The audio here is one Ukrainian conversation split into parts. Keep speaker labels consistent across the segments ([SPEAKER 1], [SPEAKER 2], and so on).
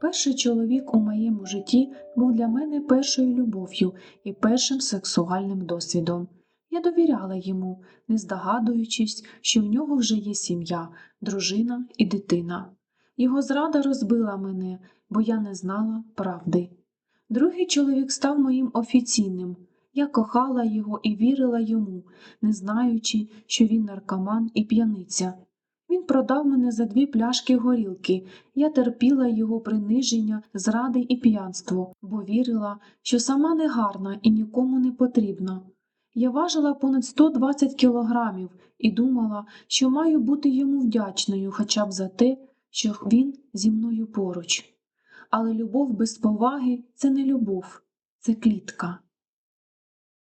[SPEAKER 1] Перший чоловік у моєму житті був для мене першою любов'ю і першим сексуальним досвідом. Я довіряла йому, не здогадуючись, що в нього вже є сім'я, дружина і дитина. Його зрада розбила мене, бо я не знала правди. Другий чоловік став моїм офіційним. Я кохала його і вірила йому, не знаючи, що він наркоман і п'яниця. Він продав мене за дві пляшки горілки. Я терпіла його приниження, зради і п'янство, бо вірила, що сама не гарна і нікому не потрібна. Я важила понад 120 кілограмів і думала, що маю бути йому вдячною хоча б за те, що він зі мною поруч. Але любов без поваги це не любов, це клітка.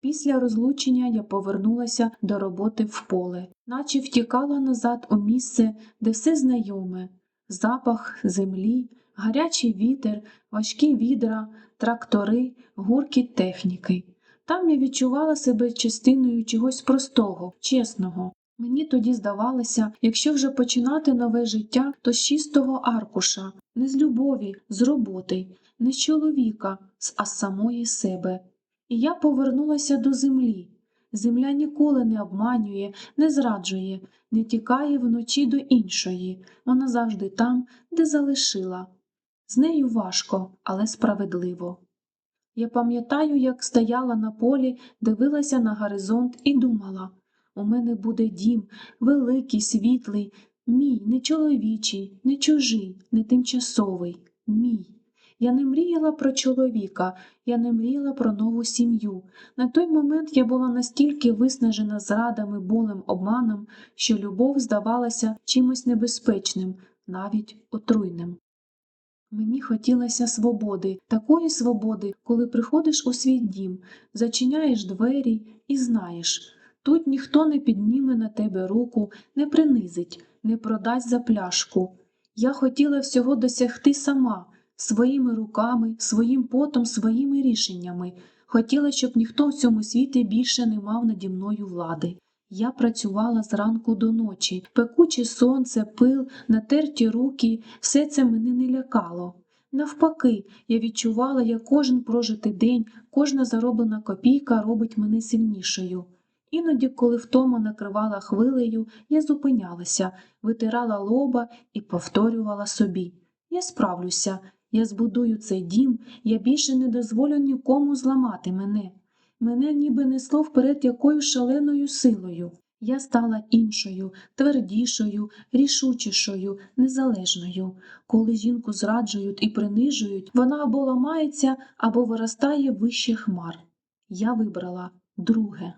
[SPEAKER 1] Після розлучення я повернулася до роботи в поле, наче втікала назад у місце, де все знайоме запах землі, гарячий вітер, важкі відра, трактори, гуркіт техніки. Там я відчувала себе частиною чогось простого, чесного. Мені тоді здавалося, якщо вже починати нове життя, то з чистого аркуша, не з любові, з роботи, не з чоловіка, а з самої себе. І я повернулася до землі. Земля ніколи не обманює, не зраджує, не тікає вночі до іншої, вона завжди там, де залишила. З нею важко, але справедливо. Я пам'ятаю, як стояла на полі, дивилася на горизонт і думала у мене буде дім, великий, світлий, мій, не чоловічий, не чужий, не тимчасовий, мій. Я не мріяла про чоловіка, я не мріяла про нову сім'ю. На той момент я була настільки виснажена зрадами, болем, обманом, що любов здавалася чимось небезпечним, навіть отруйним. Мені хотілося свободи, такої свободи, коли приходиш у свій дім, зачиняєш двері і знаєш, тут ніхто не підніме на тебе руку, не принизить, не продасть за пляшку. Я хотіла всього досягти сама, своїми руками, своїм потом, своїми рішеннями. Хотіла, щоб ніхто в цьому світі більше не мав наді мною влади. Я працювала зранку до ночі, пекуче сонце, пил, натерті руки, все це мене не лякало. Навпаки, я відчувала, як кожен прожитий день, кожна зароблена копійка робить мене сильнішою. Іноді, коли втома накривала хвилею, я зупинялася, витирала лоба і повторювала собі Я справлюся, я збудую цей дім, я більше не дозволю нікому зламати мене. Мене ніби несло вперед якою шаленою силою. Я стала іншою, твердішою, рішучішою, незалежною. Коли жінку зраджують і принижують, вона або ламається, або виростає вище хмар. Я вибрала друге.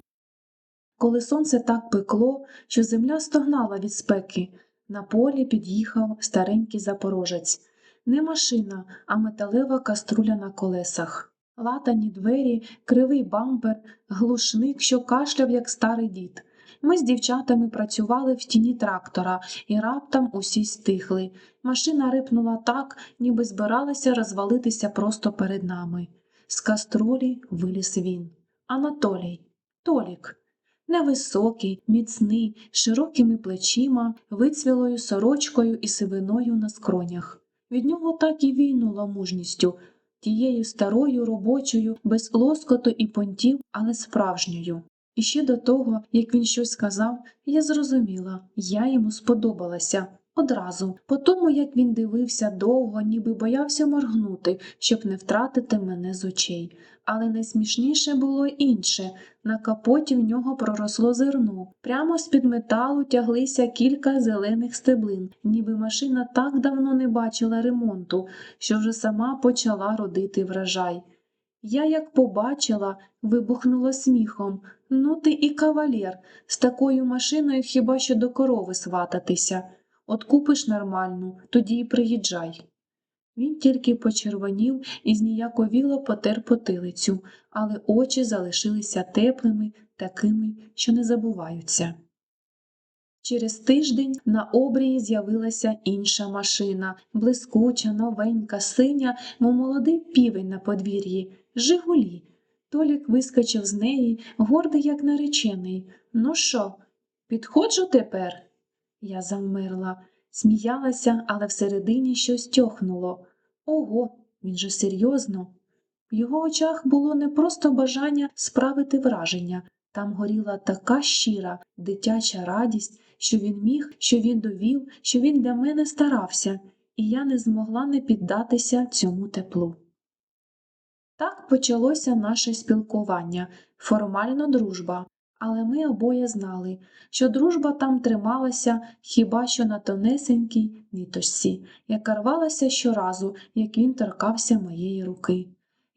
[SPEAKER 1] Коли сонце так пекло, що земля стогнала від спеки, на полі під'їхав старенький запорожець. Не машина, а металева каструля на колесах латані двері, кривий бампер, глушник, що кашляв, як старий дід. Ми з дівчатами працювали в тіні трактора, і раптом усі стихли. Машина рипнула так, ніби збиралася розвалитися просто перед нами. З каструлі виліз він. Анатолій, Толік. Невисокий, міцний, широкими плечима, вицвілою сорочкою і сивиною на скронях. Від нього так і війнула мужністю, тією старою робочою, без лоскоту і понтів, але справжньою. І ще до того, як він щось сказав, я зрозуміла, я йому сподобалася. Одразу, по тому, як він дивився довго, ніби боявся моргнути, щоб не втратити мене з очей. Але найсмішніше було інше на капоті в нього проросло зерно. Прямо з-під металу тяглися кілька зелених стеблин, ніби машина так давно не бачила ремонту, що вже сама почала родити врожай. Я, як побачила, вибухнула сміхом. Ну ти і кавалєр, з такою машиною хіба що до корови свататися. От купиш нормальну, тоді й приїжджай. Він тільки почервонів і зніяковіло потер потилицю, але очі залишилися теплими, такими, що не забуваються. Через тиждень на обрії з'явилася інша машина, блискуча, новенька, синя, мов молодий півень на подвір'ї, Жигулі. Толік вискочив з неї, гордий, як наречений. Ну що, підходжу тепер? Я завмерла, сміялася, але всередині щось тьохнуло. Ого, він же серйозно. В його очах було не просто бажання справити враження, там горіла така щира, дитяча радість, що він міг, що він довів, що він для мене старався, і я не змогла не піддатися цьому теплу. Так почалося наше спілкування, формально дружба, але ми обоє знали, що дружба там трималася хіба що на тонесенькій ниточці, яка рвалася щоразу, як він торкався моєї руки.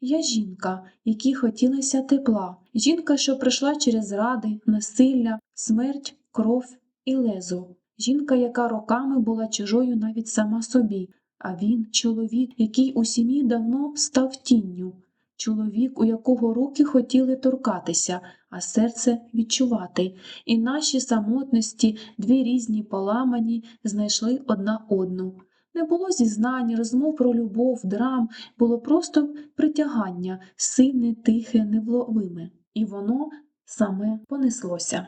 [SPEAKER 1] Я жінка, якій хотілося тепла, жінка, що прийшла через ради, насилля, смерть, кров і лезо, жінка, яка роками була чужою навіть сама собі, а він чоловік, який у сім'ї давно став тінню, чоловік, у якого руки хотіли торкатися, а серце відчувати, і наші самотності, дві різні поламані, знайшли одна одну. Не було зізнань, розмов про любов, драм, було просто притягання, сильне, тихе, невловиме, і воно саме понеслося.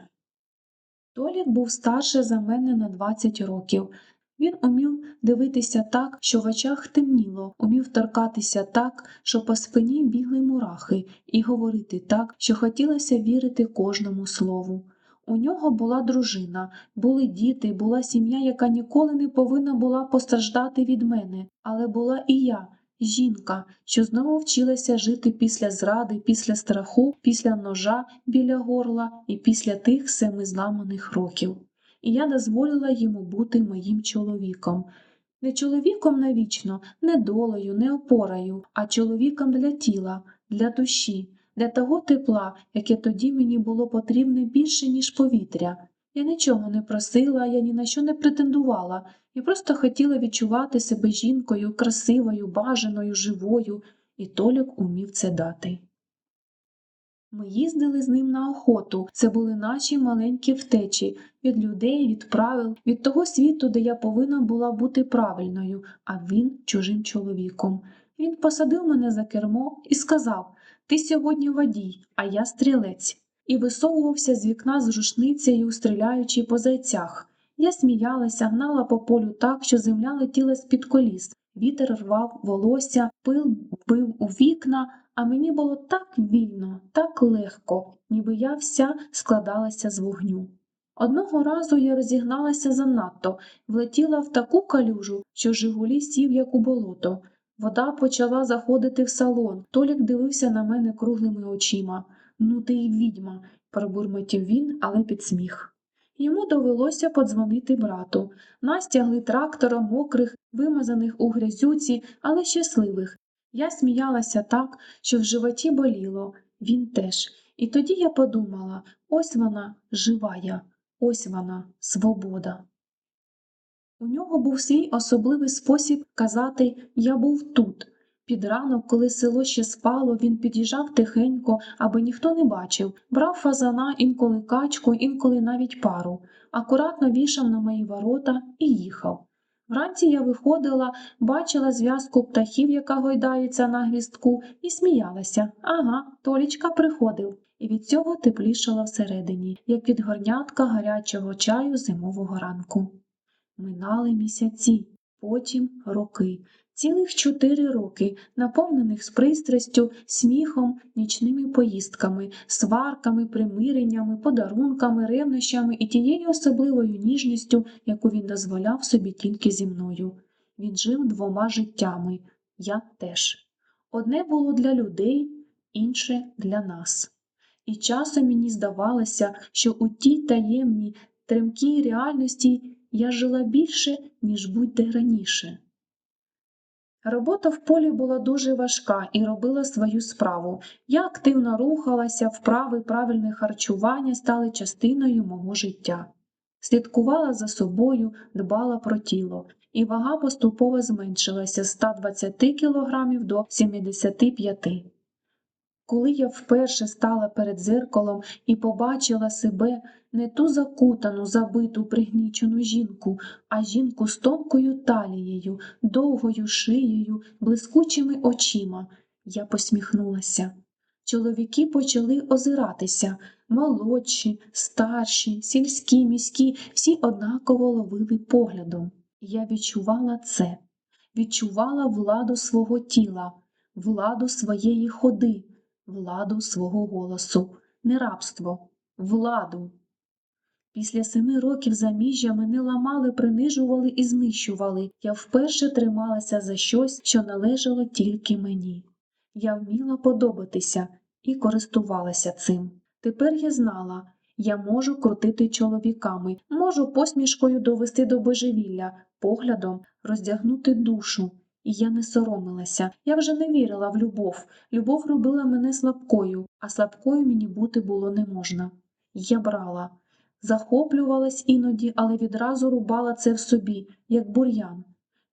[SPEAKER 1] Толік був старше за мене на 20 років. Він умів дивитися так, що в очах темніло, умів торкатися так, що по спині бігли мурахи, і говорити так, що хотілося вірити кожному слову. У нього була дружина, були діти, була сім'я, яка ніколи не повинна була постраждати від мене, але була і я, жінка, що знову вчилася жити після зради, після страху, після ножа біля горла і після тих семи зламаних років. І я дозволила йому бути моїм чоловіком. Не чоловіком навічно, не долею, не опорою, а чоловіком для тіла, для душі, для того тепла, яке тоді мені було потрібне більше, ніж повітря. Я нічого не просила, я ні на що не претендувала, я просто хотіла відчувати себе жінкою, красивою, бажаною, живою, і Толік умів це дати. Ми їздили з ним на охоту, це були наші маленькі втечі від людей, від правил, від того світу, де я повинна була бути правильною, а він чужим чоловіком. Він посадив мене за кермо і сказав Ти сьогодні водій, а я стрілець, і висовувався з вікна з рушницею, стріляючи по зайцях. Я сміялася, гнала по полю так, що земля летіла з-під коліс. Вітер рвав волосся, пил бив у вікна, а мені було так вільно, так легко, ніби я вся складалася з вогню. Одного разу я розігналася занадто, влетіла в таку калюжу, що Жигулі сів як у болото. Вода почала заходити в салон. Толік дивився на мене круглими очима. Ну ти й відьма, пробурмотів він, але під сміх. Йому довелося подзвонити брату. Нас тягли трактором мокрих, вимазаних у грязюці, але щасливих. Я сміялася так, що в животі боліло, він теж. І тоді я подумала ось вона живая, ось вона свобода. У нього був свій особливий спосіб казати Я був тут. Під ранок, коли село ще спало, він під'їжджав тихенько, аби ніхто не бачив, брав фазана інколи качку, інколи навіть пару, акуратно вішав на мої ворота і їхав. Вранці я виходила, бачила зв'язку птахів, яка гойдається на гвістку, і сміялася. Ага, Толічка приходив, і від цього теплішала всередині, як від горнятка гарячого чаю зимового ранку. Минали місяці, потім роки. Цілих чотири роки, наповнених з пристрастю, сміхом, нічними поїздками, сварками, примиреннями, подарунками, ревнощами і тією особливою ніжністю, яку він дозволяв собі тільки зі мною. Він жив двома життями, я теж. Одне було для людей, інше для нас. І часом мені здавалося, що у тій таємній, тремкій реальності я жила більше, ніж будь-де раніше. Робота в полі була дуже важка і робила свою справу. Я активно рухалася, вправи правильне харчування стали частиною мого життя. Слідкувала за собою, дбала про тіло, і вага поступово зменшилася з 120 кг до 75 коли я вперше стала перед зеркалом і побачила себе не ту закутану, забиту, пригнічену жінку, а жінку з тонкою талією, довгою шиєю, блискучими очима, я посміхнулася. Чоловіки почали озиратися. молодші, старші, сільські, міські, всі однаково ловили поглядом. Я відчувала це, відчувала владу свого тіла, владу своєї ходи, владу свого голосу, не рабство, владу. Після семи років заміжжя мене ламали, принижували і знищували. Я вперше трималася за щось, що належало тільки мені. Я вміла подобатися і користувалася цим. Тепер я знала, я можу крутити чоловіками, можу посмішкою довести до божевілля, поглядом роздягнути душу. І я не соромилася. Я вже не вірила в любов. Любов робила мене слабкою, а слабкою мені бути було не можна. Я брала. Захоплювалась іноді, але відразу рубала це в собі, як бур'ян.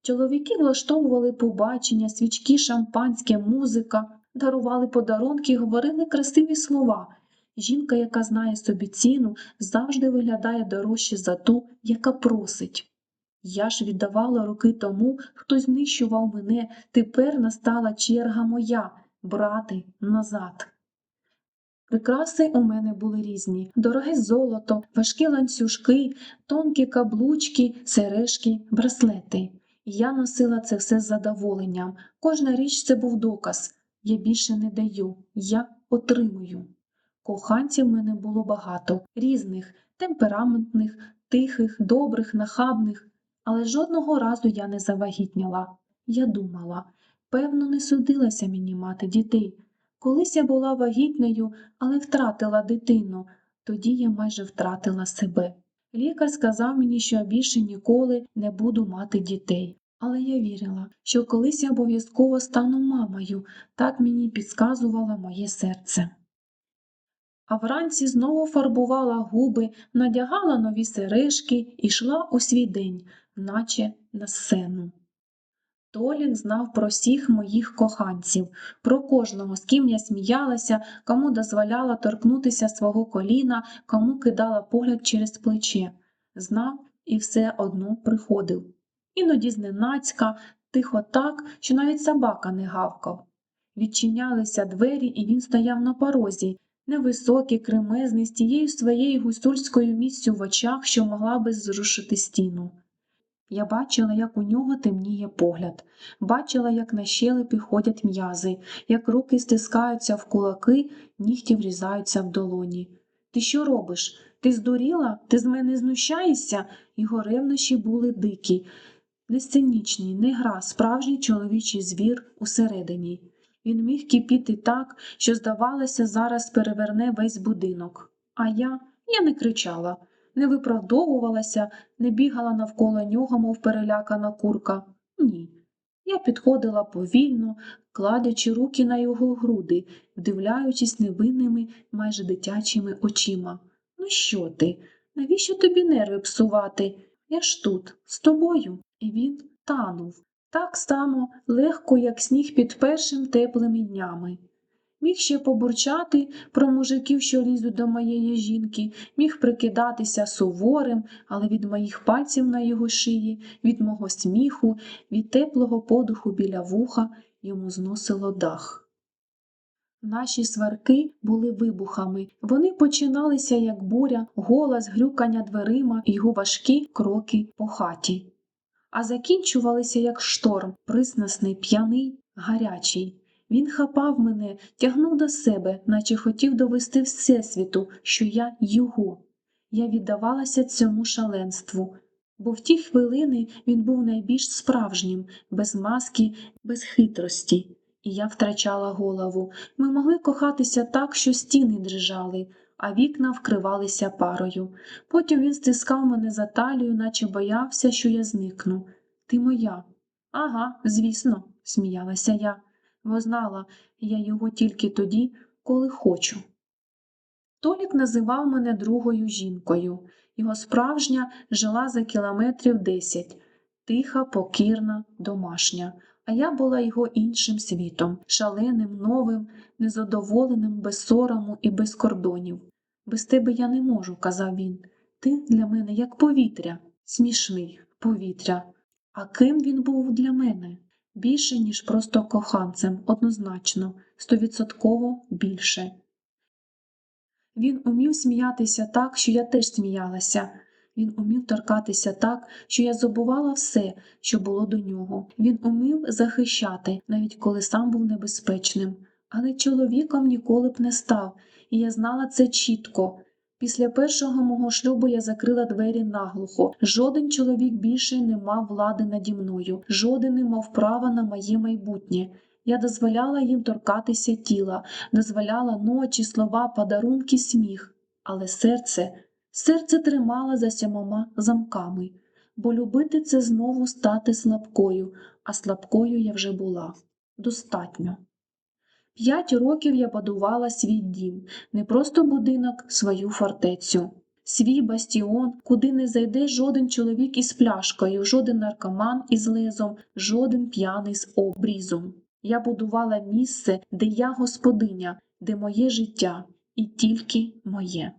[SPEAKER 1] Чоловіки влаштовували побачення, свічки, шампанське, музика, дарували подарунки, говорили красиві слова. Жінка, яка знає собі ціну, завжди виглядає дорожче за ту, яка просить. Я ж віддавала роки тому, хто знищував мене, тепер настала черга моя брати назад. Прикраси у мене були різні: дороге золото, важкі ланцюжки, тонкі каблучки, сережки, браслети. Я носила це все з задоволенням. Кожна річ це був доказ. Я більше не даю, я отримую. Коханців мене було багато, різних, темпераментних, тихих, добрих, нахабних, але жодного разу я не завагітніла. Я думала, певно, не судилася мені мати дітей. Колись я була вагітною, але втратила дитину, тоді я майже втратила себе. Лікар сказав мені, що я більше ніколи не буду мати дітей. Але я вірила, що колись я обов'язково стану мамою, так мені підказувало моє серце. А вранці знову фарбувала губи, надягала нові сережки і йшла у свій день, наче на сцену. Толік знав про всіх моїх коханців, про кожного, з ким я сміялася, кому дозволяла торкнутися свого коліна, кому кидала погляд через плече. Знав і все одно приходив. Іноді зненацька, тихо так, що навіть собака не гавкав. Відчинялися двері, і він стояв на порозі, невисокий, кремезний, з тією своєю гусульською місцю в очах, що могла би зрушити стіну. Я бачила, як у нього темніє погляд, бачила, як на щелепі ходять м'язи, як руки стискаються в кулаки, нігті врізаються в долоні. Ти що робиш? Ти здуріла? Ти з мене знущаєшся? Його ревнощі були дикі, не сценічні, не гра, справжній чоловічий звір усередині. Він міг кипіти так, що, здавалося, зараз переверне весь будинок. А я, я не кричала не виправдовувалася, не бігала навколо нього, мов перелякана курка. Ні. Я підходила повільно, кладячи руки на його груди, вдивляючись невинними, майже дитячими очима. Ну що ти? Навіщо тобі нерви псувати? Я ж тут, з тобою. І він танув так само легко, як сніг під першим теплими днями. Міг ще побурчати про мужиків, що лізуть до моєї жінки, міг прикидатися суворим, але від моїх пальців на його шиї, від мого сміху, від теплого подуху біля вуха йому зносило дах. Наші сварки були вибухами, вони починалися, як буря, голос, грюкання дверима його важкі кроки по хаті, а закінчувалися, як шторм, приснасний, п'яний, гарячий. Він хапав мене, тягнув до себе, наче хотів довести Всесвіту, що я його. Я віддавалася цьому шаленству, бо в ті хвилини він був найбільш справжнім, без маски, без хитрості, і я втрачала голову. Ми могли кохатися так, що стіни дрижали, а вікна вкривалися парою. Потім він стискав мене за талію, наче боявся, що я зникну. Ти моя. Ага, звісно, сміялася я бо знала я його тільки тоді, коли хочу. Толік називав мене другою жінкою, його справжня жила за кілометрів десять, тиха, покірна, домашня, а я була його іншим світом, шаленим, новим, незадоволеним, без сорому і без кордонів. Без тебе я не можу, казав він. Ти для мене як повітря, смішний повітря. А ким він був для мене? Більше, ніж просто коханцем, однозначно, стовідсотково більше. Він умів сміятися так, що я теж сміялася. Він умів торкатися так, що я забувала все, що було до нього. Він умів захищати, навіть коли сам був небезпечним. Але чоловіком ніколи б не став, і я знала це чітко. Після першого мого шлюбу я закрила двері наглухо. Жоден чоловік більше не мав влади наді мною, жоден не мав права на моє майбутнє. Я дозволяла їм торкатися тіла, дозволяла ночі, слова, подарунки, сміх. Але серце, серце тримала за сьомома замками, бо любити це знову стати слабкою, а слабкою я вже була. Достатньо. П'ять років я будувала свій дім, не просто будинок, свою фортецю. Свій бастіон, куди не зайде жоден чоловік із пляшкою, жоден наркоман із лезом, жоден п'яний з обрізом. Я будувала місце, де я господиня, де моє життя, і тільки моє.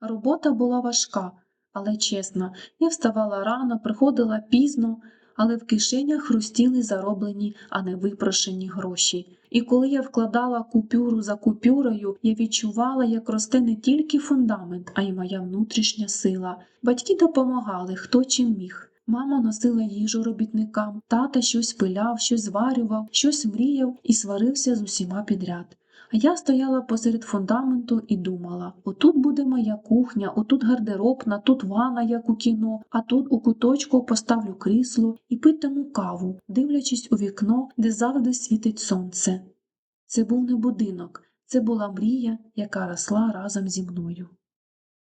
[SPEAKER 1] Робота була важка, але чесна. Я вставала рано, приходила пізно, але в кишенях хрустіли зароблені, а не випрошені гроші. І коли я вкладала купюру за купюрою, я відчувала, як росте не тільки фундамент, а й моя внутрішня сила. Батьки допомагали, хто чим міг. Мама носила їжу робітникам, тата щось пиляв, щось зварював, щось мріяв і сварився з усіма підряд. А я стояла посеред фундаменту і думала: отут буде моя кухня, отут гардеробна, тут ванна, як у кіно, а тут у куточку поставлю крісло і питиму каву, дивлячись у вікно, де завжди світить сонце. Це був не будинок, це була мрія, яка росла разом зі мною.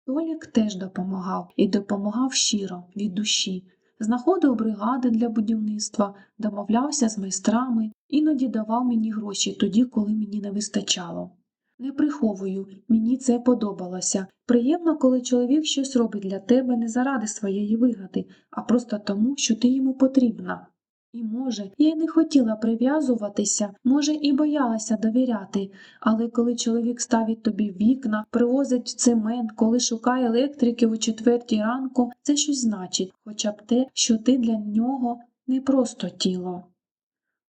[SPEAKER 1] Толік теж допомагав і допомагав щиро, від душі. Знаходив бригади для будівництва, домовлявся з майстрами, іноді давав мені гроші тоді, коли мені не вистачало. Не приховую, мені це подобалося. Приємно, коли чоловік щось робить для тебе не заради своєї вигоди, а просто тому, що ти йому потрібна. І може, я й не хотіла прив'язуватися, може, і боялася довіряти, але коли чоловік ставить тобі вікна, привозить цемент, коли шукає електриків у четвертій ранку, це щось значить, хоча б те, що ти для нього не просто тіло.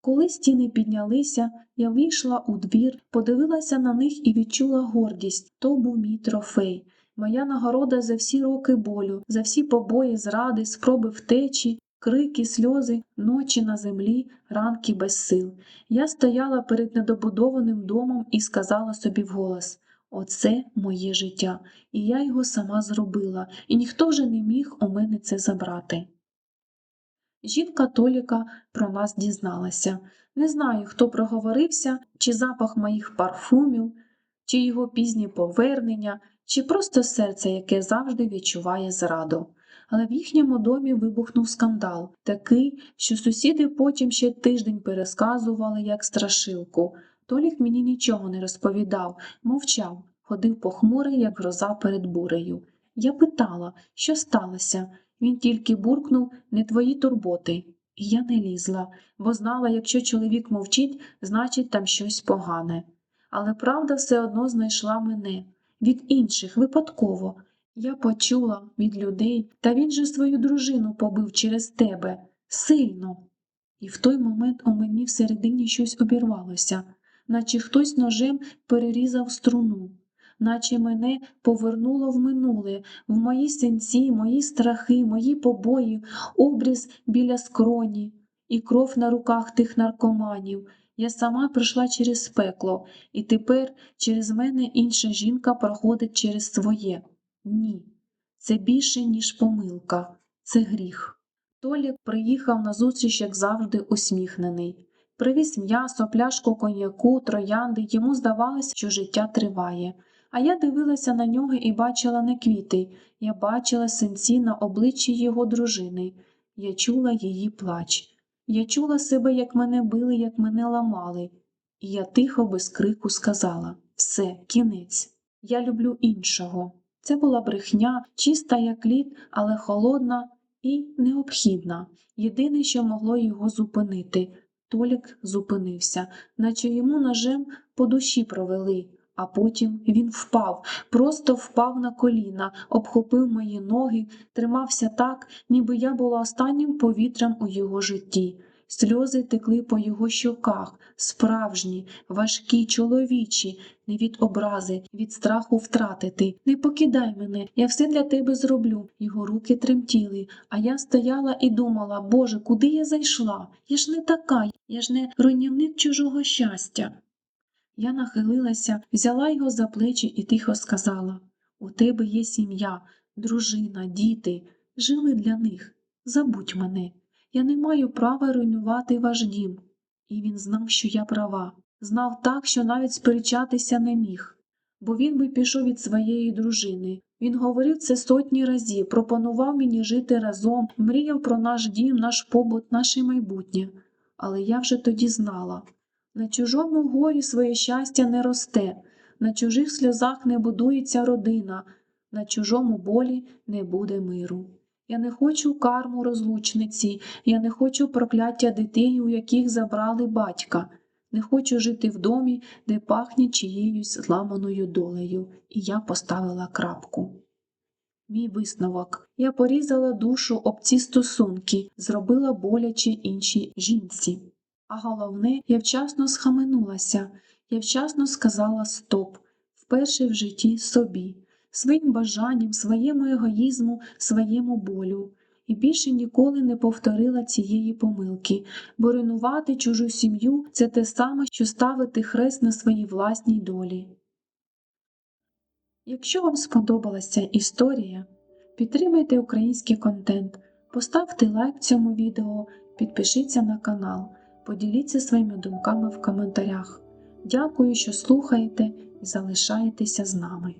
[SPEAKER 1] Коли стіни піднялися, я вийшла у двір, подивилася на них і відчула гордість то був мій трофей. Моя нагорода за всі роки болю, за всі побої, зради, спроби втечі, крики, сльози, ночі на землі, ранки без сил. Я стояла перед недобудованим домом і сказала собі вголос Оце моє життя, і я його сама зробила, і ніхто вже не міг у мене це забрати. Жінка Толіка про нас дізналася. Не знаю, хто проговорився, чи запах моїх парфумів, чи його пізні повернення, чи просто серце, яке завжди відчуває зраду. Але в їхньому домі вибухнув скандал, такий, що сусіди потім ще тиждень пересказували як страшилку. Толік мені нічого не розповідав, мовчав, ходив похмурий, як гроза перед бурею. Я питала, що сталося. Він тільки буркнув не твої турботи. І я не лізла, бо знала, якщо чоловік мовчить, значить там щось погане. Але правда все одно знайшла мене від інших випадково. Я почула від людей, та він же свою дружину побив через тебе. Сильно. І в той момент у мені всередині щось обірвалося, наче хтось ножем перерізав струну, наче мене повернуло в минуле, в мої синці, мої страхи, мої побої, обріз біля скроні. І кров на руках тих наркоманів. Я сама пройшла через пекло, і тепер через мене інша жінка проходить через своє. Ні, це більше, ніж помилка, це гріх. Толік приїхав на зустріч, як завжди, усміхнений. Привіз м'ясо, пляшку коньяку, троянди, йому здавалося, що життя триває. А я дивилася на нього і бачила не квіти, я бачила синці на обличчі його дружини. Я чула її плач. Я чула себе, як мене били, як мене ламали. І я тихо, без крику сказала все, кінець. Я люблю іншого. Це була брехня, чиста як лід, але холодна і необхідна. Єдине, що могло його зупинити. Толік зупинився, наче йому ножем по душі провели, а потім він впав, просто впав на коліна, обхопив мої ноги, тримався так, ніби я була останнім повітрям у його житті. Сльози текли по його щоках, справжні, важкі, чоловічі, не від образи, від страху втратити. Не покидай мене, я все для тебе зроблю. Його руки тремтіли, а я стояла і думала, Боже, куди я зайшла? Я ж не така, я ж не руйнівник чужого щастя. Я нахилилася, взяла його за плечі і тихо сказала У тебе є сім'я, дружина, діти. Живи для них. Забудь мене. Я не маю права руйнувати ваш дім. І він знав, що я права, знав так, що навіть сперечатися не міг. Бо він би пішов від своєї дружини. Він говорив це сотні разів, пропонував мені жити разом, мріяв про наш дім, наш побут, наше майбутнє. Але я вже тоді знала. На чужому горі своє щастя не росте, на чужих сльозах не будується родина, на чужому болі не буде миру. Я не хочу карму розлучниці, я не хочу прокляття дитині, у яких забрали батька, не хочу жити в домі, де пахне чиєюсь зламаною долею, і я поставила крапку. Мій висновок. Я порізала душу об ці стосунки, зробила боляче іншій жінці. А головне, я вчасно схаменулася, я вчасно сказала стоп, вперше в житті собі, своїм бажанням, своєму егоїзму, своєму болю. І більше ніколи не повторила цієї помилки, бо руйнувати чужу сім'ю це те саме, що ставити хрест на своїй власній долі. Якщо вам сподобалася історія, підтримайте український контент, поставте лайк цьому відео, підпишіться на канал, поділіться своїми думками в коментарях. Дякую, що слухаєте і залишаєтеся з нами.